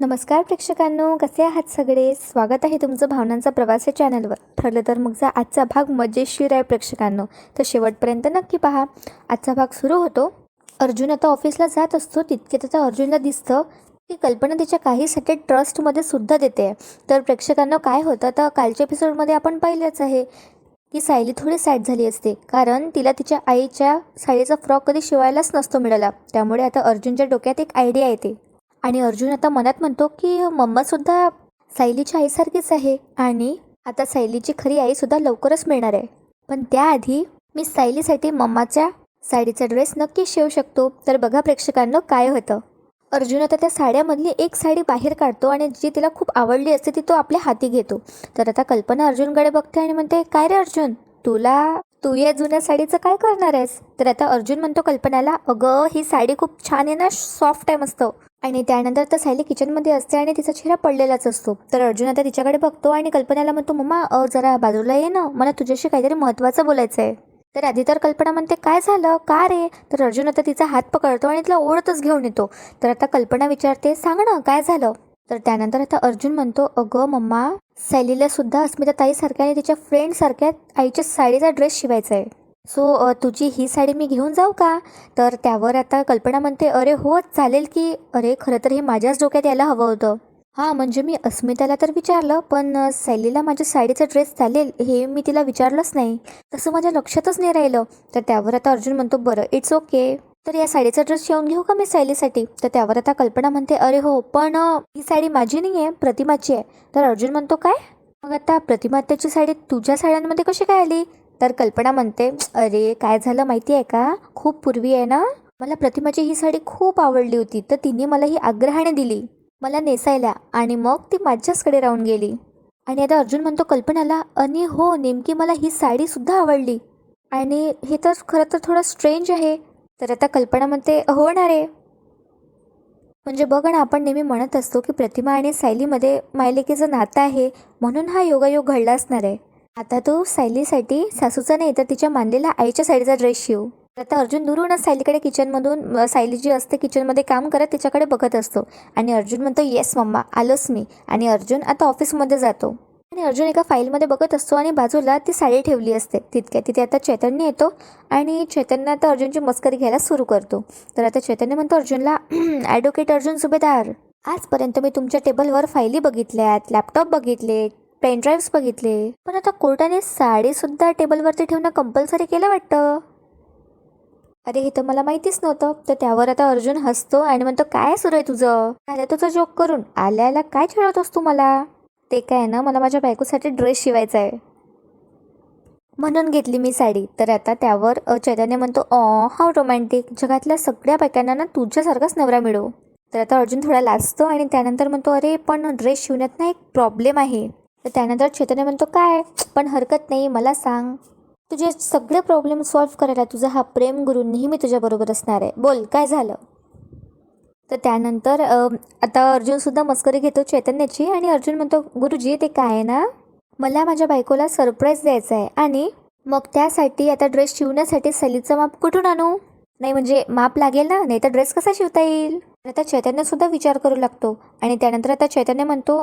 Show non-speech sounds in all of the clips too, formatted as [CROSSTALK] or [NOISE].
नमस्कार प्रेक्षकांनो कसे आहात सगळे? स्वागत आहे तुमचं भावनांचा प्रवास या चॅनलवर. ठरलं तर मग आजचा भाग मजेशीर आहे प्रेक्षकांनो. तर शेवटपर्यंत नक्की पहा. आजचा भाग सुरू होतो. अर्जुन आता ऑफिसला जात असतो. तितके त्याचा अर्जुनला दिसतं की कल्पना तिच्या काहीसाठी ट्रस्टमध्ये सुद्धा देते. तर प्रेक्षकांना काय होतं? तर कालच्या एपिसोडमध्ये आपण पाहिलंच आहे की सायली थोडी सॅड झाली असते. कारण तिला तिच्या आईच्या सायलीचा फ्रॉक कधी शिवायलाच नसतो मिळाला. त्यामुळे आता अर्जुनच्या डोक्यात एक आयडिया येते. आणि अर्जुन आता मनात म्हणतो की मम्मासुद्धा सायलीच्या आईसारखीच आहे आणि आता सायलीची खरी आईसुद्धा लवकरच मिळणार आहे. पण त्याआधी मी सायलीसाठी मम्माच्या साडीचा ड्रेस नक्की शिवू शकतो. तर बघा प्रेक्षकांना काय होतं. अर्जुन आता त्या साड्यामधली एक साडी बाहेर काढतो आणि जी तिला खूप आवडली असते ती तो आपल्या हाती घेतो. तर आता कल्पना अर्जुनकडे बघते आणि म्हणते काय रे अर्जुन तुला तू या जुन्या साडीचं काय करणार आहेस? तर आता अर्जुन म्हणतो कल्पनाला अगं ही साडी खूप छान आहे ना सॉफ्ट आहे मस्त. आणि त्यानंतर तर सायली किचनमध्ये असते आणि तिचा चेहरा पडलेलाच असतो. तर अर्जुन आता तिच्याकडे बघतो आणि कल्पनाला म्हणतो मम्मा जरा बाजूला ये ना. मला तुझ्याशी काहीतरी महत्त्वाचं बोलायचं आहे तर आधी तर कल्पना म्हणते काय झालं? का रे? तर अर्जुन आता तिचा हात पकडतो आणि तिला ओढतच घेऊन येतो. तर आता कल्पना विचारते सांग ना काय झालं? तर त्यानंतर आता अर्जुन म्हणतो अगं मम्मा सायलीला सुद्धा अस्मिता ताईसारख्या आणि तिच्या फ्रेंडसारख्या आईच्या साडीचा ड्रेस शिवायचा आहे सो तुझी ही साडी मी घेऊन जाऊ का? तर त्यावर आता कल्पना म्हणते अरे हो चालेल की. अरे खरं तर हे माझ्याच डोक्यात यायला हवं होतं. हां म्हणजे मी अस्मिताला तर विचारलं पण सैलीला माझ्या साडीचा ड्रेस चालेल हे मी तिला विचारलंच नाही. तसं माझ्या लक्षातच नाही राहिलं. तर त्यावर आता अर्जुन म्हणतो बरं इट्स ओके तर या साडीचा ड्रेस शिवून घेऊ का मी सायलीसाठी तर त्यावर आता कल्पना म्हणते अरे हो पण ही साडी माझी नाही आहे प्रतिमाची आहे. तर अर्जुन म्हणतो काय? मग आता प्रतिमात्याची साडी तुझ्या साड्यांमध्ये कशी काय आली? तर कल्पना म्हणते अरे काय झालं माहिती आहे का? खूप पूर्वी आहे ना? मला प्रतिमाची ही साडी खूप आवडली होती तर तिने मला ही आग्रहाने दिली मला नेसायला आणि मग ती माझ्याचकडे राहून गेली. आणि आता अर्जुन म्हणतो कल्पनाला आणि हो नेमकी मला ही साडीसुद्धा आवडली. आणि हे तर खरं तर थोडं स्ट्रेंज आहे. तर आता कल्पना म्हणते हो ना रे. म्हणजे बघ ना आपण नेहमी म्हणत असतो की प्रतिमा आणि सायलीमध्ये मायलेकीचं नातं आहे म्हणून हा योगायोग घडला असणार आहे. आता तू सायलीसाठी सासूचा नाही तर तिच्या मानलेल्या आईच्या साईडचा ड्रेस शिव. आता अर्जुन दुरूनच सायलीकडे किचनमधून सायली जी असते किचनमध्ये काम करत तिच्याकडे बघत असतो. आणि अर्जुन म्हणतो येस मम्मा आलोच मी. आणि अर्जुन आता ऑफिसमध्ये जातो. आणि अर्जुन एका फाईलमध्ये बघत असतो आणि बाजूला ती साडी ठेवली असते. तितक्या तिथे आता चैतन्य येतो आणि चैतन्य आता अर्जुनची मस्करी घ्यायला सुरू करतो. तर आता चैतन्य म्हणतो अर्जुनला [CLEARS THROAT] ॲडव्होकेट अर्जुन सुभेदार आजपर्यंत मी तुमच्या टेबलवर फायली बघितल्यात लॅपटॉप बघितले पेन ड्राईव्स बघितले. पण आता कोर्टाने साडीसुद्धा टेबलवरती ठेवणं कंपल्सरी केलं वाटतं. अरे हे तर मला माहितीच नव्हतं. तर त्यावर आता अर्जुन हसतो आणि म्हणतो काय सुरू आहे तुझं? आल्या तुझा जोक करून आल्याला काय चिडवतोस तू मला? ते काय ना मला माझ्या बायकोसाठी ड्रेस शिवायचा आहे. म्हणून घेतली मी साडी. तर आता त्यावर चैतन्य म्हणतो ऑ हाव रोमॅन्टिक जगातल्या सगळ्या बायकांना ना तुझ्यासारखाच नवरा मिळो. तर आता अर्जुन थोडा लाजतो आणि त्यानंतर म्हणतो अरे पण ड्रेस शिवण्यात ना एक प्रॉब्लेम आहे. तर त्यानंतर चैतन्य म्हणतो काय? पण हरकत नाही मला सांग. तुझे सगळे प्रॉब्लेम सॉल्व्ह करायला तुझा हा प्रेमगुरू नेहमी तुझ्याबरोबर असणार आहे. बोल काय झालं? तर त्यानंतर आता अर्जुनसुद्धा मस्करी घेतो चैतन्याची आणि अर्जुन म्हणतो गुरुजी ते काय आहे ना? मला माझ्या बायकोला सरप्राईज द्यायचं आहे आणि मग त्यासाठी आता ड्रेस शिवण्यासाठी सलीचं माप कुठून आणू? नाही म्हणजे माप लागेल ना? नाही तर ड्रेस कसा शिवता येईल? आता चैतन्यसुद्धा विचार करू लागतो आणि त्यानंतर आता चैतन्य म्हणतो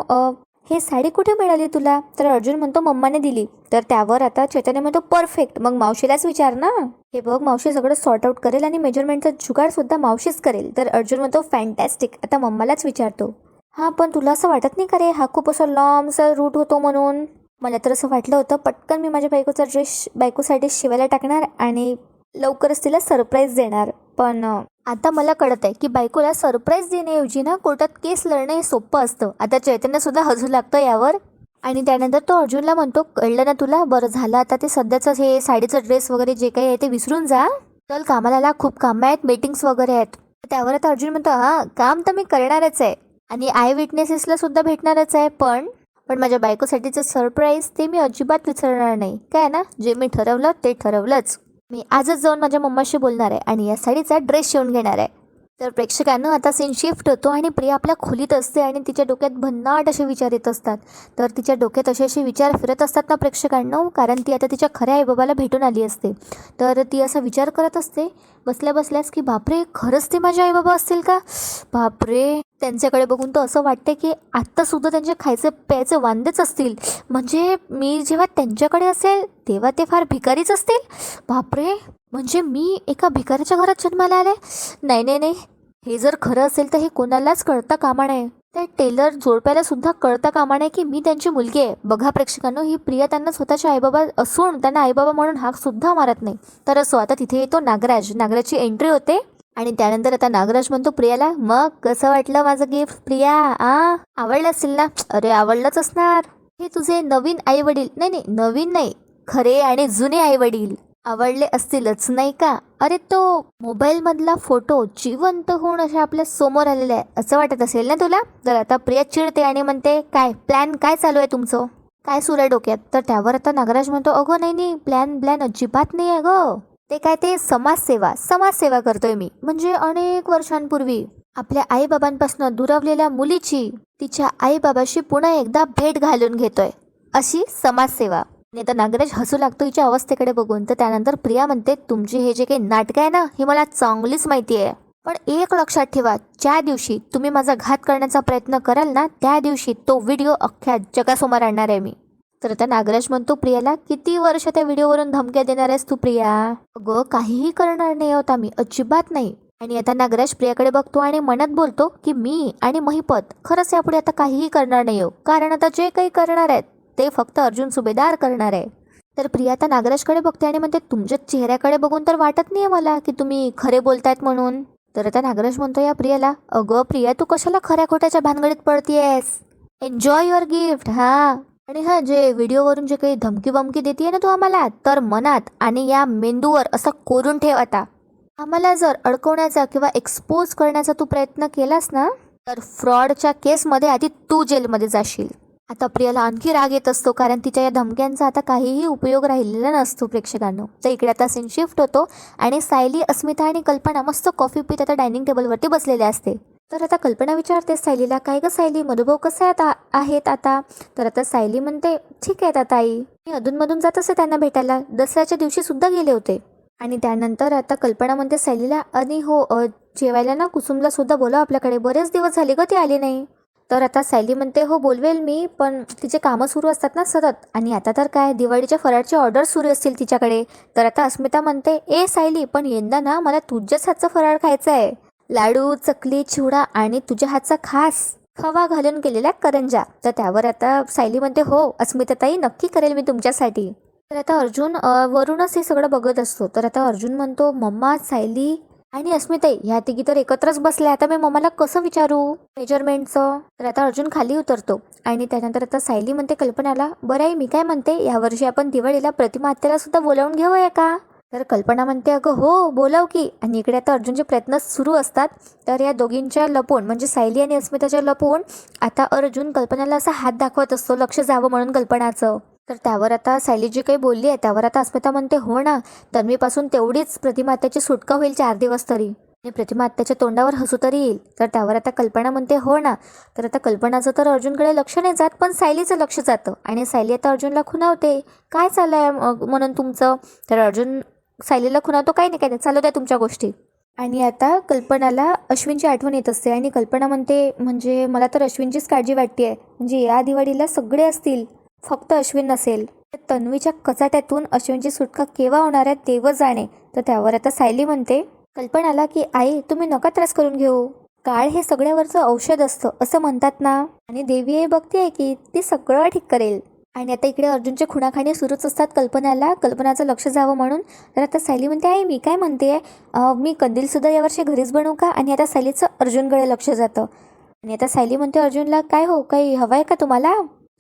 हे साडी कुठे मिळाली तुला? तर अर्जुन म्हणतो मम्माने दिली. तर त्यावर आता चैतन्य म्हणतो परफेक्ट मग मावशीलाच विचार ना. हे बघ मावशी सगळं सॉर्ट आउट करेल आणि मेजरमेंटचा जुगाड सुद्धा मावशीच करेल. तर अर्जुन म्हणतो फॅन्टॅस्टिक आता मम्मालाच विचारतो. हां पण तुला असं वाटत नाही का रे? हा खूप असा लॉंगचा रूट होतो म्हणून? मला तर असं वाटलं होतं पटकन मी माझ्या बायकोचा ड्रेस बायकोसाठी शिवायला टाकणार आणि लवकरच तिला सरप्राईज देणार. पण आता मला कळत आहे की बायकोला सरप्राईज देण्याऐवजी ना कोर्टात केस लढणं हे सोपं असतं. आता चैतन्यसुद्धा हजू लागतं यावर. आणि त्यानंतर तो अर्जुनला म्हणतो कळलं ना तुला? बरं झालं. आता ते सध्याचं हे साडीचं ड्रेस वगैरे जे काही आहे ते विसरून जा. चल कामाला खूप कामं आहेत. मीटिंग्स वगैरे आहेत. त्यावर आता अर्जुन म्हणतो हां काम तर मी करणारच आहे. आणि आय विटनेसेसला सुद्धा भेटणारच आहे पण पण माझ्या बायकोसाठीचं सरप्राईज ते मी अजिबात विसरणार नाही. काय ना? जे मी ठरवलं ते ठरवलंच. मी आजच जाऊन माझ्या मम्माशी बोलणार आहे आणि या साडीचा ड्रेस शिवून घेणार आहे. तर प्रेक्षकांना आता सीन शिफ्ट होतो आणि प्रिया आपल्या खोलीत असते आणि तिच्या डोक्यात भन्नाट असे विचार येत असतात. तर तिच्या डोक्यात असे असे विचार फिरत असतात ना प्रेक्षकांना कारण ती आता तिच्या खऱ्या आईबाबाला भेटून आली असते. तर ती असा विचार करत असते बसल्या बसल्यास की बापरे खरंच ते माझे आईबाबा असतील का? बापरे. त्यांच्याकडे बघून तर असं वाटते की आत्तासुद्धा त्यांचे खायचे प्यायचे वांदेच असतील. म्हणजे मी जेव्हा त्यांच्याकडे असेल तेव्हा ते फार भिकारीच असतील? बापरे. म्हणजे मी एका भिकाऱ्याच्या घरात जन्माला आले? नाही नाही नाही. हे जर खरं असेल तर हे कोणालाच कळता कामा नये. त्या टेलर जोडप्याला सुद्धा कळता कामा नये की मी त्यांची मुलगी आहे. बघा प्रेक्षकांनो ही प्रिया त्यांना स्वतःच्या आईबाबा असून त्यांना आईबाबा म्हणून हाक सुद्धा मारत नाही. तर असो आता तिथे येतो नागराज. नागराजची एंट्री होते आणि त्यानंतर आता नागराज म्हणतो प्रियाला मग कसं वाटलं माझं गिफ्ट प्रिया? आ? आवडलं असेल ना? अरे आवडलंच असणार. हे तुझे नवीन आई वडील. नाही नाही नवीन नाही. खरे आणि जुने आई वडील. आवडले असतीलच नाही का? अरे तो मोबाईलमधला फोटो जिवंत होऊन अशा आपल्यासमोर आलेला आहे. असं वाटत असेल ना तुला? तर आता प्रिया चिडते आणि म्हणते काय प्लॅन काय चालू आहे तुमचं? काय सुरू आहे डोक्यात? तर त्यावर आता नागराज म्हणतो अगं नाही नाही प्लॅन प्लॅन अजिबात नाही आहे ग. ते काय ते समाजसेवा समाजसेवा करतोय मी. म्हणजे अनेक वर्षांपूर्वी आपल्या आईबाबांपासून दुरावलेल्या मुलीची तिच्या आईबाबाशी पुन्हा एकदा भेट घालून घेतोय. अशी समाजसेवा. आणि आता नागराज हसू लागतो हिच्या अवस्थेकडे बघून. तर त्यानंतर प्रिया म्हणते तुमची हे जे काही नाटक आहे ना हे मला चांगलीच माहिती आहे. पण एक लक्षात ठेवा ज्या दिवशी तुम्ही माझा घात करण्याचा प्रयत्न कराल ना त्या दिवशी तो व्हिडिओ अख्ख्या जगासमोर आणणार आहे मी. तर आता नागराज म्हणतो प्रियाला किती वर्ष त्या व्हिडिओवरून धमक्या देणार आहेस तू प्रिया? अगं काहीही करणार नाही आहोत मी अजिबात नाही. आणि आता नागराज प्रियाकडे बघतो आणि मनात बोलतो की मी आणि महिपत खरंच यापुढे आता काहीही करणार नाही हो कारण आता जे काही करणार आहेत ते फक्त अर्जुन सुभेदार करणार. आहे तर प्रियाता नागराजकडे बघते आणि म्हणते तुमच्या चेहऱ्याकडे बघून तर वाटत नाही आहे मला की तुम्ही खरे बोलतायत म्हणून. तर आता नागराज म्हणतो या प्रियाला अगं प्रिया तू कशाला खऱ्या खोट्याच्या भानगडीत पडतीयस? एन्जॉय युअर गिफ्ट हा. आणि हा जे व्हिडिओवरून जे काही धमकी बमकी देते ना तू आम्हाला तर मनात आणि या मेंदूवर असं कोरून ठेव आता. आम्हाला जर अडकवण्याचा किंवा एक्सपोज करण्याचा तू प्रयत्न केलास ना तर फ्रॉडच्या केसमध्ये आधी तू जेलमध्ये जाशील. आता प्रियाला आणखी राग येत असतो कारण तिच्या या धमक्यांचा आता काहीही उपयोग राहिलेला नसतो प्रेक्षकांनो. तर इकडे आता सीन शिफ्ट होतो आणि सायली अस्मिता आणि कल्पना मस्त कॉफी पित आता डायनिंग टेबलवरती बसलेले असते. तर आता कल्पना विचारते सायलीला काय ग सायली मधुभाऊ कसे आता आहेत आता? तर आता सायली म्हणते ठीक आहेत आता आई. मी अधूनमधून जात असे त्यांना भेटायला. दसऱ्याच्या दिवशी सुद्धा गेले होते. आणि त्यानंतर आता कल्पना म्हणते सायलीला आणि हो जेवायला ना कुसुमला सुद्धा बोला आपल्याकडे. बरेच दिवस झाले ग ती आली नाही. तर आता सायली म्हणते हो बोलवेल मी पण तिचे कामं सुरू असतात ना सतत. आणि आता तर काय दिवाळीच्या फराळचे ऑर्डर सुरू असतील तिच्याकडे. तर आता अस्मिता म्हणते ए सायली पण यंदा ना मला तुझ्याच हातचा फराळ खायचा आहे लाडू चकली चिवडा आणि तुझ्या हातचा खास खवा घालून केलेला करंजा. तर त्यावर आता सायली म्हणते हो अस्मिताताई नक्की करेल मी तुमच्यासाठी. तर आता अर्जुन वरूनच हे सगळं बघत असतो. तर आता अर्जुन म्हणतो मम्मा सायली आणि अस्मिताई ह्या तिघी तर एकत्रच बसल्या. आता मी मम्माला कसं विचारू? मेजरमेंटचं? तर आता अर्जुन खाली उतरतो. आणि त्यानंतर आता सायली म्हणते कल्पनाला बरं आहे मी काय म्हणते? यावर्षी आपण दिवाळीला प्रतिमा आत्याला सुद्धा बोलावून घेऊया का? तर कल्पना म्हणते अगं हो बोलाव की. आणि इकडे आता अर्जुनचे प्रयत्न सुरू असतात. तर या दोघींच्या लपून म्हणजे सायली आणि अस्मिताच्या लपून आता अर्जुन कल्पनाला असा हात दाखवत असतो लक्ष जावं म्हणून कल्पनाचं. तर त्यावर आता सायली जी काही बोलली आहे त्यावर आता अस्मिता म्हणते हो ना तन्वीपासून तेवढीच प्रतिमात्याची सुटका होईल चार दिवस तरी. आणि प्रतिमा आत्याच्या तोंडावर हसू तरी येईल. तर त्यावर आता कल्पना म्हणते हो ना. तर आता कल्पनाचं तर अर्जुनकडे लक्ष नाही जात पण सायलीचं लक्ष जातं. आणि सायली आता अर्जुनला खुणावते काय चाललं आहे मग म्हणून तुमचं? तर अर्जुन सायलीला खुणावतो काही नाही काय नाही चालू द्या तुमच्या गोष्टी. आणि आता कल्पनाला अश्विनची आठवण येत असते आणि कल्पना म्हणते म्हणजे मला तर अश्विनचीच काळजी वाटते आहे म्हणजे या दिवाळीला सगळे असतील. फक्त अश्विन नसेल. तन्वीच्या कचाट्यातून अश्विनची सुटका केव्हा होणार आहे तेव्हा जाणे. तर त्यावर आता सायली म्हणते कल्पनाला की आई तुम्ही नका त्रास करून घेऊ. काळ हे सगळ्यावरचं औषध असतं असं म्हणतात ना. आणि देवी हे बघते आहे की ती सगळं ठीक करेल. आणि आता इकडे अर्जुनचे खुणाखाणी सुरूच असतात कल्पनाला कल्पनाचं लक्ष जावं म्हणून. तर आता सायली म्हणते आहे मी काय म्हणते? आहे मी कंदीलसुद्धा यावर्षी घरीच बनवू का? आणि आता सायलीचं अर्जुनकडे लक्ष जातं. आणि आता सायली म्हणते अर्जुनला काय हो काही हवं आहे का तुम्हाला?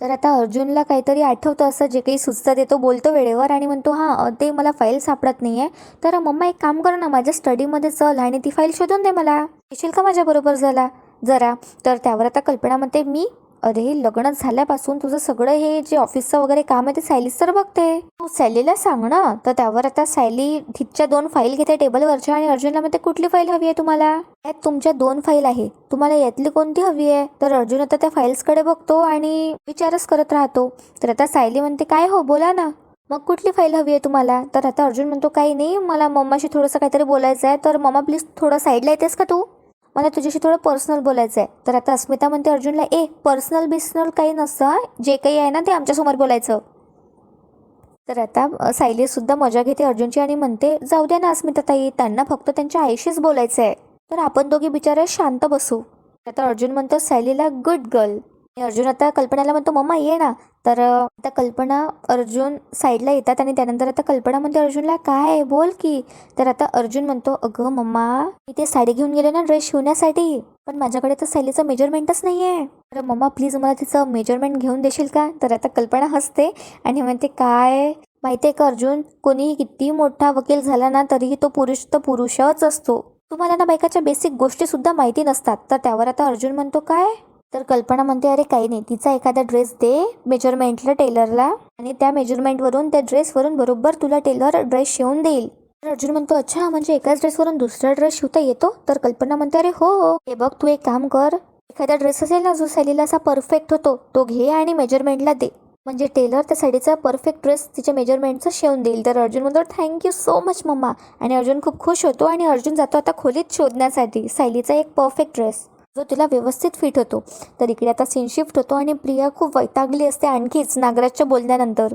तर आता अर्जुनला काहीतरी आठवतं असं जे काही सुचतं ते तो बोलतो वेळेवर आणि म्हणतो हां ते मला फाईल सापडत नाही आहे तर मम्मा एक काम कर ना माझ्या स्टडीमध्ये चल आणि ती फाईल शोधून दे मला. येशील का माझ्याबरोबर झाला जरा. तर त्यावर आता कल्पना म्हणते मी अरे लग्न झाल्यापासून तुझं सगळं हे जे ऑफिसचं वगैरे काम आहे ते सायलीच तर बघते. तू सायलीला सांग ना. तर त्यावर आता सायली तिच्या दोन फाईल घेते टेबलवरच्या आणि अर्जुनला म्हणते कुठली फाईल हवी आहे तुम्हाला? यात तुमच्या दोन फाईल आहे. तुम्हाला यातली कोणती हवी आहे? तर अर्जुन आता त्या फाईल्सकडे बघतो आणि विचारच करत राहतो. तर आता सायली म्हणते काय हो बोला ना. मग कुठली फाईल हवी आहे तुम्हाला? तर आता अर्जुन म्हणतो काही नाही. मला मम्माशी थोडंसं काहीतरी बोलायचं आहे तर मम्मा प्लीज थोडं साईडला येतेस का तू? मला तुझ्याशी थोडं पर्सनल बोलायचं आहे तर आता अस्मिता म्हणते अर्जुनला ए पर्सनल बिसनल काही नसतं जे काही आहे ना ते आमच्यासमोर बोलायचं. तर आता सायलीसुद्धा मजा घेते अर्जुनची आणि म्हणते जाऊ द्या ना अस्मिता ताई त्यांना फक्त त्यांच्या आईशीच बोलायचं आहे तर आपण दोघी बिचारे शांत बसू. आता अर्जुन म्हणतो सायलीला गुड गर्ल. अर्जुन आता कल्पनाला म्हणतो मम्मा ये ना. तर आता कल्पना अर्जुन साईडला येतात आणि त्यानंतर आता कल्पना म्हणते अर्जुनला काय? बोल की. तर आता अर्जुन म्हणतो अगं मम्मा मी ते साडी घेऊन गेले ना ड्रेस शिवण्यासाठी पण माझ्याकडे तर सायलीचं मेजरमेंटच नाही आहे तर मम्मा प्लीज मला तिचं मेजरमेंट घेऊन देशील का? तर आता कल्पना हसते आणि म्हणते काय? माहिती आहे का अर्जुन कोणीही किती मोठा वकील झाला ना तरीही तो पुरुष तर पुरुषच असतो. तुम्हाला ना बायकाच्या बेसिक गोष्टीसुद्धा माहिती नसतात. तर त्यावर आता अर्जुन म्हणतो काय? तर कल्पना म्हणते अरे काही नाही. तिचा एखादा ड्रेस दे मेजरमेंटला टेलरला आणि त्या मेजरमेंटवरून त्या ड्रेसवरून बरोबर तुला टेलर ड्रेस शिवून देईल. तर अर्जुन म्हणतो अच्छा म्हणजे एकाच ड्रेसवरून दुसरा ड्रेस शिवता येतो? तर कल्पना म्हणते अरे हो. हो हे बघ तू एक काम कर. एखादा ड्रेस असेल ना जो सॅलीला असा परफेक्ट होतो तो घे आणि मेजरमेंटला दे. म्हणजे टेलर त्या साडीचा परफेक्ट ड्रेस तिच्या मेजरमेंटचा शिवून देईल. तर अर्जुन म्हणतो थँक्यू सो मच मम्मा आणि अर्जुन खूप खुश होतो आणि अर्जुन जातो आता खोलीत शोधण्यासाठी सायलीचा एक परफेक्ट ड्रेस जो तिला व्यवस्थित फिट होतो. तर इकडे आता सीन शिफ्ट होतो आणि प्रिया खूप वैतागली असते आणखीच नागराजच्या बोलण्यानंतर.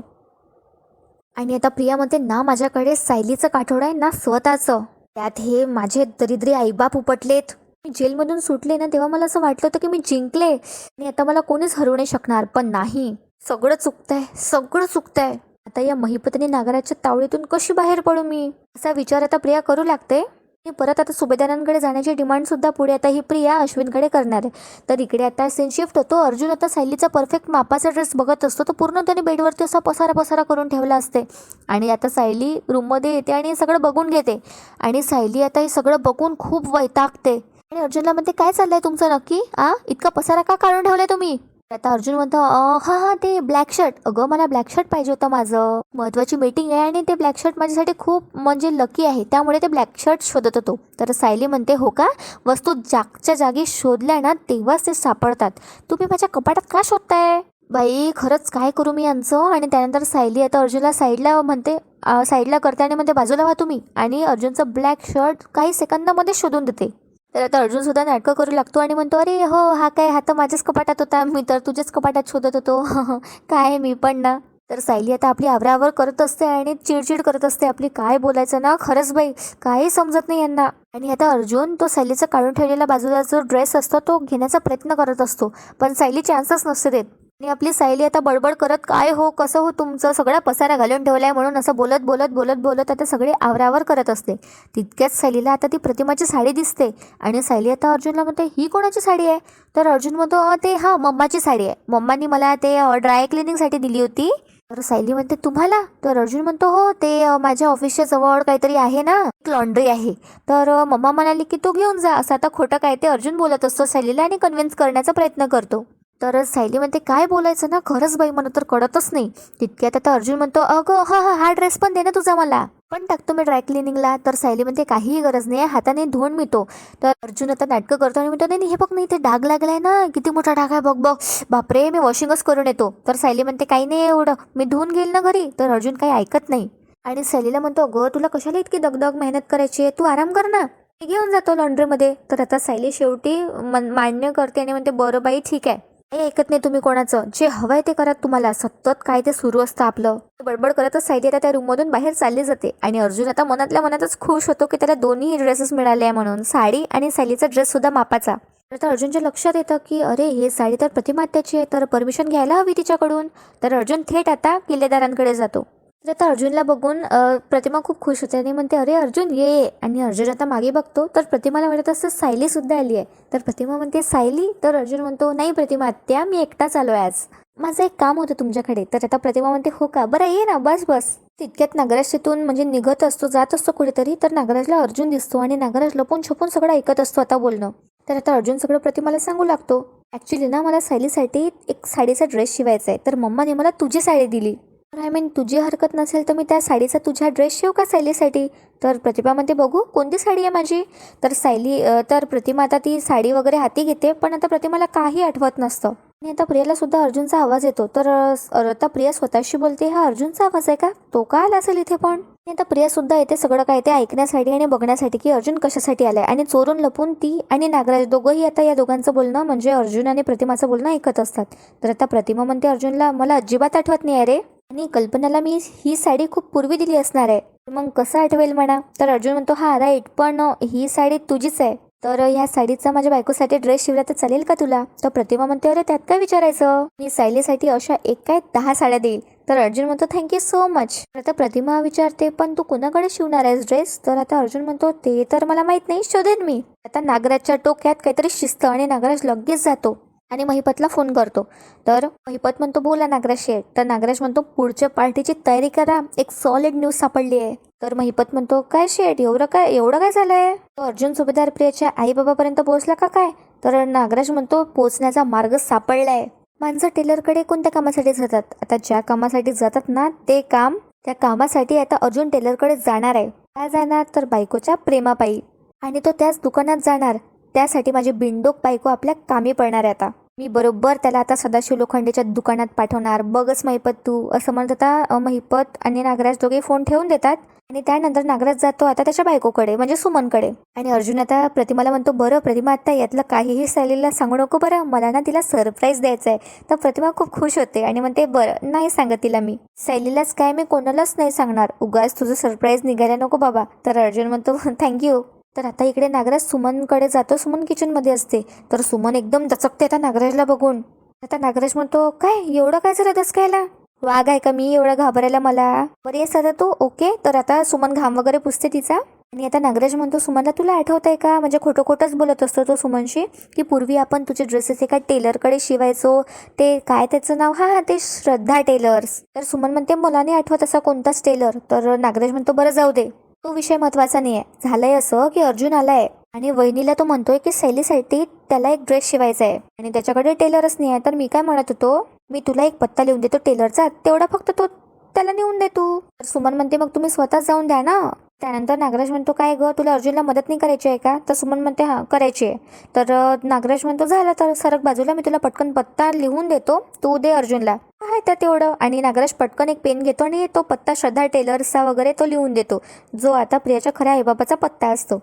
आणि आता प्रियामध्ये ना माझ्याकडे सायलीचं काठोड आहे ना स्वतःचं. त्यात हे माझे दरिद्री आईबाप उपटलेत. मी जेलमधून सुटले ना तेव्हा मला असं वाटलं होतं की मी जिंकले. आणि आता मला कोणीच हरवू नाही शकणार पण नाही. सगळं चुकतंय सगळं चुकतंय. आता या महिपतीने नागराजच्या तावडीतून कशी बाहेर पडू मी? असा विचार आता प्रिया करू लागते. परत आता सुभेदारांकडे जाण्याची डिमांड सुद्धा पुढे आता ही प्रिया अश्विनकडे करणार आहे. तर इकडे आता सीन शिफ्ट होतो. अर्जुन आता सायलीचा परफेक्ट मापाचा ड्रेस बघत असतो. तो पूर्ण त्याने बेडवरती असा पसारा पसारा करून ठेवला असते. आणि आता सायली रूममध्ये येते आणि हे सगळं बघून घेते. आणि सायली आता हे सगळं बघून खूप वैतागते. आणि अर्जुनला म्हणते काय चाललंय तुमचं नक्की? आ? इतका पसारा का काढून ठेवलाय तुम्ही? आता अर्जुन म्हणतो हा हा ते ब्लॅक शर्ट अगं मला ब्लॅक शर्ट पाहिजे होतं माझं. महत्वाची मीटिंग आहे आणि ते ब्लॅक शर्ट माझ्यासाठी खूप म्हणजे लकी आहे. त्यामुळे ते ब्लॅक शर्ट शोधत होतो. तर सायली म्हणते हो का? वस्तू जागच्या जागी शोधल्या ना तेव्हाच ते सापडतात. तुम्ही माझ्या कपाटात का शोधताय? बाई खरंच काय करू मी यांचं? आणि त्यानंतर सायली आता अर्जुनला साईडला म्हणते साईडला करते आणि म्हणते बाजूला व्हा तुम्ही. आणि अर्जुनचं ब्लॅक शर्ट काही सेकंदामध्ये शोधून देते. तर आता अर्जुन सुद्धा नाटकं करू लागतो आणि म्हणतो अरे हो हा काय हा तर माझ्याच कपाटात होता. मी तर तुझ्याच कपाटात शोधत होतो. [LAUGHS] काय मी पण ना. तर सायली आता आपली आवरावर करत असते आणि चिडचिड करत असते. आपली काय बोलायचं ना? खरंच बाई काही समजत नाही यांना. आणि आता अर्जुन तो सायलीचा काढून ठेवलेला बाजूला जो ड्रेस असतो तो घेण्याचा प्रयत्न करत असतो. पण सायली चान्सच नसते देत. आणि आपली सायली आता बडबड करत काय हो कसं हो तुमचं? सगळा पसारा घालून ठेवलाय म्हणून असं बोलत बोलत बोलत बोलत आता सगळे आवरावर करत असते. तितक्याच सायलीला आता ती प्रतिमाची साडी दिसते आणि सायली आता अर्जुनला म्हणते ही कोणाची साडी आहे? तर अर्जुन म्हणतो ते हां मम्माची साडी आहे. मम्मानी मला ते ड्राय क्लिनिंगसाठी दिली होती. तर सायली म्हणते तुम्हाला? तर अर्जुन म्हणतो हो ते माझ्या ऑफिसच्या जवळ काहीतरी आहे ना एक लॉन्ड्री आहे. तर मम्मा म्हणाली की तू घेऊन जा. असं आता खोटं काय ते अर्जुन बोलत असतो सायलीला आणि कन्व्हिन्स करण्याचा प्रयत्न करतो. तर सायली म्हणते काय बोलायचं ना? खरंच बाई मला तर कळतच नाही. तितक्यात आता अर्जुन म्हणतो अगं हा हा हा ड्रेस पण दे ना तुझा मला. पण टाकतो मी ड्राय क्लिनिंगला तर सायली म्हणते काहीही गरज नाही आहे हाताने धुवून मिळतो तर अर्जुन आता नाटकं करतो आणि म्हणतो नाही नाही, हे बघ नाही ते डाग लागलाय ना किती मोठा डाग आहे बघ बघ. बापरे मी वॉशिंगच करून येतो. तर सायली म्हणते काही नाही एवढं मी धुवून घेईल ना घरी. तर अर्जुन काही ऐकत नाही. आणि सायलीला म्हणतो अगं तुला कशाला इतकी दगदग मेहनत करायची आहे? तू आराम कर ना. मी घेऊन जातो लॉन्ड्रीमध्ये तर आता सायली शेवटी मन- मान्य करते आणि म्हणते बरं बाई ठीक आहे. हे ऐकत नाही तुम्ही कोणाचं. जे हवंय ते करा तुम्हाला. सतत काय ते सुरू असतं आपलं. बडबड करतच सायली आता त्या रूममधून बाहेर चालली जाते. आणि अर्जुन आता मनातल्या मनातच खुश होतो की त्याला दोन्ही ड्रेसेस मिळाले आहे म्हणून. साडी आणि सायलीचा ड्रेस सुद्धा मापाचा. तर आता अर्जुनच्या लक्षात येतं की अरे हे साडी तर प्रतिमात्याची आहे. तर परमिशन घ्यायला हवी तिच्याकडून. तर अर्जुन थेट आता किल्लेदारांकडे जातो. तर आता अर्जुनला बघून प्रतिमा खूप खुश होते आणि म्हणते अरे अर्जुन ये ये." आणि अर्जुन आता मागे बघतो तर प्रतिमाला वाटत असं सायली सुद्धा आली आहे. तर प्रतिमा म्हणते सायली? तर अर्जुन म्हणतो नाही प्रतिमा आत्या मी एकटाच आलो आहे आज. माझं एक काम होतं तुमच्याकडे. तर आता प्रतिमा म्हणते हो का? बरं ये ना बस बस. तितक्यात नागराज तिथून म्हणजे निघत असतो जात असतो कुठेतरी तर नागराजला अर्जुन दिसतो आणि नागराज लपून छपून सगळं ऐकत असतो आता बोलणं. तर आता अर्जुन सगळं प्रतिमाला सांगू लागतो ॲक्च्युली ना मला सायलीसाठी एक साडीचा ड्रेस शिवायचा आहे. तर मम्माने मला तुझी साडी दिली. आय मीन तुझी हरकत नसेल तर मी त्या साडीचा तुझ्या ड्रेस शिव का सायलीसाठी? तर प्रतिभा म्हणते बघू कोणती साडी आहे माझी? तर सायली तर प्रतिमा आता ती साडी वगैरे हाती घेते पण आता प्रतिमाला काही आठवत नसतं. आणि आता प्रियाला सुद्धा अर्जुनचा आवाज येतो. तर आता प्रिया स्वतःशी बोलते हा अर्जुनचा आवाज आहे का? तो का आला असेल इथे पण? आणि आता प्रिया सुद्धा येते सगळं काय ते ऐकण्यासाठी आणि बघण्यासाठी की अर्जुन कशासाठी आलाय. आणि चोरून लपून ती आणि नागराज दोघंही आता या दोघांचं बोलणं म्हणजे अर्जुन आणि प्रतिमाचं बोलणं ऐकत असतात. तर आता प्रतिमा म्हणते अर्जुनला मला अजिबात आठवत नाही अरे आणि कल्पनाला मी ही साडी खूप पूर्वी दिली असणार आहे. तर मग कसं आठवेल म्हणा? तर अर्जुन म्हणतो हा राईट पण ही साडी तुझीच आहे. तर ह्या साडीचा माझ्या बायकोसाठी ड्रेस शिवला तर चालेल का तुला? तर प्रतिमा म्हणते अरे त्यात काय विचारायचं? मी सायलीसाठी अशा एक काय दहा साड्या देईल. तर अर्जुन म्हणतो थँक्यू सो मच आता प्रतिमा विचारते पण तू कुणाकडे शिवणार आहेस ड्रेस? तर आता अर्जुन म्हणतो ते तर मला माहीत नाही शोधेन मी. आता नागराजच्या टोक्यात काहीतरी शिस्त आणि नागराज लगेच जातो. आणि महिपतला फोन करतो. तर महिपत म्हणतो बोला नागराज तर नागराज म्हणतो पुढच्या पार्टीची तयारी करा. एक सॉलिड न्यूज सापडली आहे. तर महिपत म्हणतो काय शेट एवढं काय? एवढं काय झालंय? तो अर्जुन सुभेदार प्रियाच्या आई बाबापर्यंत पोहोचला का काय? तर नागराज म्हणतो पोहोचण्याचा मार्ग सापडलाय. माणसं टेलरकडे कोणत्या कामासाठी जातात? आता ज्या कामासाठी जातात ना ते काम त्या कामासाठी आता अर्जुन टेलरकडे जाणार आहे. काय जाणार? तर बायकोच्या प्रेमापायी. आणि तो त्याच दुकानात जाणार. त्यासाठी माझी बिंडोक बायको आपल्या कामी पडणार आहे आता. मी बरोबर त्याला आता सदाशिव लोखंडेच्या दुकानात पाठवणार. बघच महिपत तू. असं म्हणत आता महिपत आणि नागराज दोघे फोन ठेवून देतात. आणि त्यानंतर नागराज जातो आता त्याच्या बायकोकडे म्हणजे सुमनकडे. आणि अर्जुन आता प्रतिमाला म्हणतो बरं प्रतिमा आता यातलं काहीही सायलीला सांगू नको बरं. मला ना तिला सरप्राईज द्यायचं आहे तर प्रतिमा खूप खुश होते आणि म्हणते बरं नाही सांगत तिला मी. सायलीलाच काय मी कोणालाच नाही सांगणार. उगाच तुझं सरप्राईज निघायला नको बाबा. तर अर्जुन म्हणतो थँक्यू तर आता इकडे नागराज सुमनकडे जातो. सुमन किचनमध्ये असते. तर सुमन एकदम दचकते आता नागराजला बघून. आता नागराज म्हणतो काय एवढं काय झालं दचकायला? वाघ आहे का मी? एवढं घाबरायला मला. बरं येस आता तू. ओके. तर आता सुमन घाम वगैरे पुसते तिचा. आणि आता नागराज म्हणतो सुमनला तुला आठवत आहे का? म्हणजे खोटं खोटंच बोलत असतो तो सुमनशी की पूर्वी आपण तुझे ड्रेसेस एका टेलरकडे शिवायचो. ते काय त्याचं नाव? हां हा ते श्रद्धा टेलर्स. तर सुमन म्हणते मला नाही आठवत असा कोणताच टेलर. तर नागराज म्हणतो बरं जाऊ दे. तो विषय महत्त्वाचा नाही आहे झालंय असं की अर्जुन आलाय आणि वहिनीला तो म्हणतोय की सैलीसाठी त्याला एक ड्रेस शिवायचा आहे. आणि त्याच्याकडे टेलरच नाही आहे तर मी काय म्हणत होतो? मी तुला एक पत्ता लिहून देतो टेलरचा तेवढा फक्त तो त्याला नेऊन दे तू. तर सुमन म्हणते मग तुम्ही स्वतःच जाऊन द्या ना. त्यानंतर नागराज म्हणतो काय ग तुला अर्जुनला मदत नाही करायची आहे का? तर सुमन म्हणते हां करायची आहे. तर नागराज म्हणतो झालं तर सरक बाजूला मी तुला पटकन पत्ता लिहून देतो तू दे अर्जुनला. आहे त्या तेवढं. आणि नागराज पटकन एक पेन घेतो आणि तो पत्ता श्रद्धा टेलर्सचा वगैरे तो लिहून देतो जो आता प्रियाच्या खऱ्या आईबाबाचा पत्ता असतो.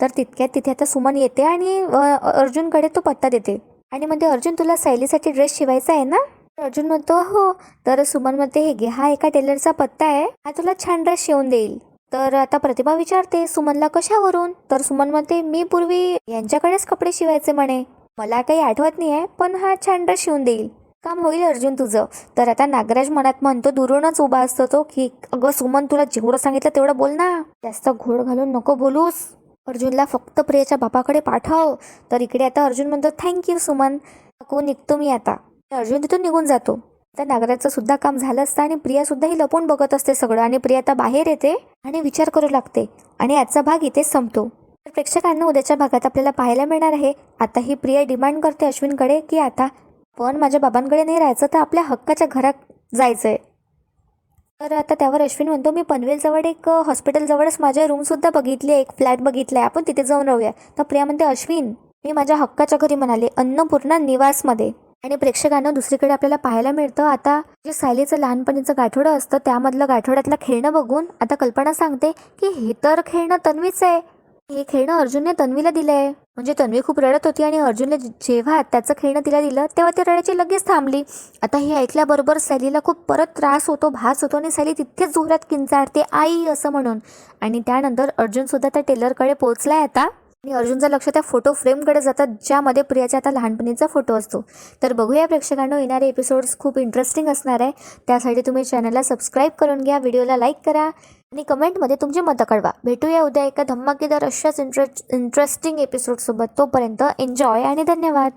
तर तितक्यात तिथे आता सुमन येते आणि अर्जुनकडे तो पत्ता देते. आणि म्हणते अर्जुन तुला सायलीसाठी ड्रेस शिवायचा आहे ना? तर अर्जुन म्हणतो हो. तर सुमन म्हणते हे घे हा एका टेलरचा पत्ता आहे. हा तुला छान ड्रेस शिवून देईल. तर आता प्रतिभा विचारते सुमनला कशावरून? तर सुमन म्हणते मी पूर्वी यांच्याकडेच कपडे शिवायचे म्हणे. मला काही आठवत नाही आहे पण हा छान ड्रेस शिवून देईल. काम होईल अर्जुन तुझं. तर आता नागराज मनात म्हणतो दुरूनच उभा असतो तो की अगं सुमन तुला जेवढं सांगितलं तेवढं बोल ना. जास्त घोड घालून नको बोलूस. अर्जुनला फक्त प्रियाच्या बापाकडे पाठव. तर इकडे आता अर्जुन म्हणतो थँक्यू सुमन. को निघतो मी आता. अर्जुन तिथून निघून जातो. आता नागराजचं सुद्धा काम झालं असतं आणि प्रिया सुद्धा ही लपून बघत असते सगळं आणि प्रिया आता बाहेर येते आणि विचार करू लागते आणि आजचा भाग इथेच संपतो. तर प्रेक्षकांना उद्याच्या भागात आपल्याला पाहायला मिळणार आहे. आता ही प्रिया डिमांड करते अश्विनकडे की आता पण माझ्या बाबांकडे नाही राहायचं तर आपल्या हक्काच्या घरात जायचंय. तर आता त्यावर अश्विन म्हणतो मी पनवेलजवळ एक हॉस्पिटलजवळच माझ्या रूमसुद्धा बघितली आहे एक फ्लॅट बघितला आहे आपण तिथे जाऊन राहूया. तर प्रिया म्हणते अश्विन मी माझ्या हक्काच्या घरी म्हणाले अन्नपूर्णा निवासमध्ये. आणि प्रेक्षकांना दुसरीकडे आपल्याला पाहायला मिळतं. आता जे सायलीचं लहानपणीचं गाठोडं असतं त्यामधलं गाठोड्यातलं खेळणं बघून आता कल्पना सांगते की हे तर खेळणं तन्वीच आहे. हे खेळणं अर्जुनने तन्वीला दिलंय. म्हणजे तन्वी खूप रडत होती आणि अर्जुनने जेव्हा त्याचं खेळणं तिला दिलं तेव्हा ती रडायची लगेच थांबली. आता हे ऐकल्याबरोबर सॅलीला खूप परत त्रास होतो भास होतो आणि सॅली तिथेच जोरात किंचाळते आई असं म्हणून. आणि त्यानंतर अर्जुन सुद्धा त्या टेलरकडे पोहोचलाय आता. आणि अर्जुनचं लक्ष त्या फोटो फ्रेमकडे जातात ज्यामध्ये प्रियाचा आता लहानपणीचा फोटो असतो. तर बघूया प्रेक्षकांनो येणारे एपिसोड्स खूप इंटरेस्टिंग असणार आहे. त्यासाठी तुम्ही चॅनलला सबस्क्राईब करून घ्या व्हिडिओला लाईक करा आणि कमेंटमध्ये तुमची मतं कळवा. भेटूया उद्या एका धम्माकेदार अशाच इंटरे इंटरेस्टिंग एपिसोडसोबत तोपर्यंत एन्जॉय आणि धन्यवाद!